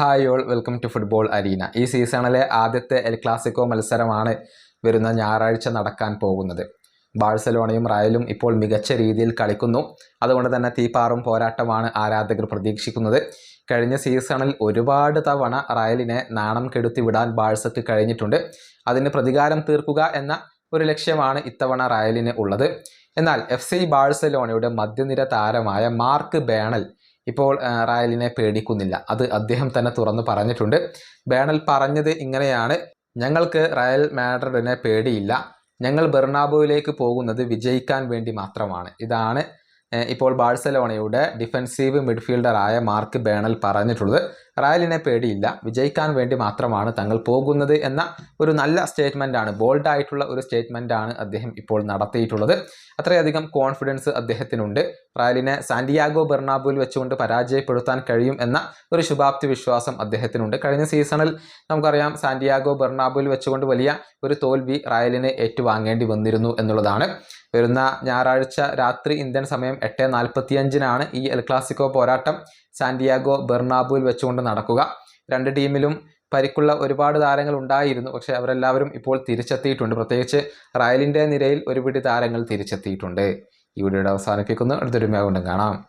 Hi all welcome to football arena. ഈ സീസണിലെ ആദ്യത്തെ എൽ ക്ലാസിക്കോ മത്സരമാണ് വരുന്ന ഞായറാഴ്ച നടക്കാൻ പോകുന്നത്. ബാഴ്സലോണയും റയലും ഇപ്പോൾ മികച്ച രീതിയിൽ കളിക്കുന്നു. അതുകൊണ്ട് തന്നെ തീപ്പാറും പോരാട്ടമാണ് ആരാധകർ പ്രതീക്ഷിക്കുന്നത്. കഴിഞ്ഞ സീസണിൽ ഒരുപാട് തവണ റയലിനെ നാണം കെടുത്തി വിടാൻ ബാഴ്സക്ക് കഴിഞ്ഞിട്ടുണ്ട്. അതിന് പ്രതികാരം തീർക്കുക എന്ന ഒരു ലക്ഷ്യമാണ് ഇത്തവണ റയലിന് ഉള്ളത്. എന്നാൽ എഫ് സി ബാഴ്സലോണയുടെ മധ്യനിര താരമായ മാർക്ക് ബേണൽ ഇപ്പോൾ റായലിനെ പേടിക്കുന്നില്ല. അത് അദ്ദേഹം തന്നെ തുറന്നു പറഞ്ഞിട്ടുണ്ട്. ബേണൽ പറഞ്ഞത് ഇങ്ങനെയാണ്. ഞങ്ങൾക്ക് റയൽ മാഡ്രിഡിനെ പേടിയില്ല. ഞങ്ങൾ ബെർണാബോയിലേക്ക് പോകുന്നത് വിജയിക്കാൻ വേണ്ടി മാത്രമാണ്. ഇതാണ് ഇപ്പോൾ ബാഴ്സലോണയുടെ ഡിഫൻസീവ് മിഡ്ഫീൽഡറായ മാർക്ക് ബേണൽ പറഞ്ഞിട്ടുള്ളത്. റയലിനെ പേടിയില്ല. വിജയിക്കാൻ വേണ്ടി മാത്രമാണ് തങ്ങൾ പോകുന്നത് എന്ന ഒരു നല്ല സ്റ്റേറ്റ്മെന്റ് ആണ് ബോൾഡ് ആയിട്ടുള്ള ഒരു സ്റ്റേറ്റ്മെന്റ് ആണ് അദ്ദേഹം ഇപ്പോൾ നടത്തിയിട്ടുള്ളത്. അത്രയധികം കോൺഫിഡൻസ് അദ്ദേഹത്തിനുണ്ട്. റയലിനെ സാന്റിയാഗോ ബെർണാബുവിൽ വെച്ചുകൊണ്ട് പരാജയപ്പെടുത്താൻ കഴിയും എന്ന ഒരു ശുഭാപ്തി വിശ്വാസം അദ്ദേഹത്തിനുണ്ട്. കഴിഞ്ഞ സീസണിൽ നമുക്കറിയാം സാന്റിയാഗോ ബെർണാബുവിൽ വെച്ചുകൊണ്ട് വലിയ ഒരു തോൽവി റയലിന് ഏറ്റുവാങ്ങേണ്ടി വന്നിരുന്നു എന്നുള്ളതാണ്. വരുന്ന ഞായറാഴ്ച രാത്രി ഇന്ത്യൻ സമയം എട്ട് നാൽപ്പത്തിയഞ്ചിനാണ് ഈ എൽ ക്ലാസിക്കോ പോരാട്ടം സാന്റിയാഗോ ബെർണാബുവിൽ വെച്ചുകൊണ്ട് നടക്കുക. രണ്ട് ടീമിലും പരിക്കുള്ള ഒരുപാട് താരങ്ങൾ ഉണ്ടായിരുന്നു. പക്ഷേ അവരെല്ലാവരും ഇപ്പോൾ തിരിച്ചെത്തിയിട്ടുണ്ട്. പ്രത്യേകിച്ച് റയലിന്റെ നിരയിൽ ഒരുപിടി താരങ്ങൾ തിരിച്ചെത്തിയിട്ടുണ്ട്. ഈ വീഡിയോയുടെ അവസാനിപ്പിക്കുന്നു അടുത്തൊരു കൊണ്ടും കാണാം.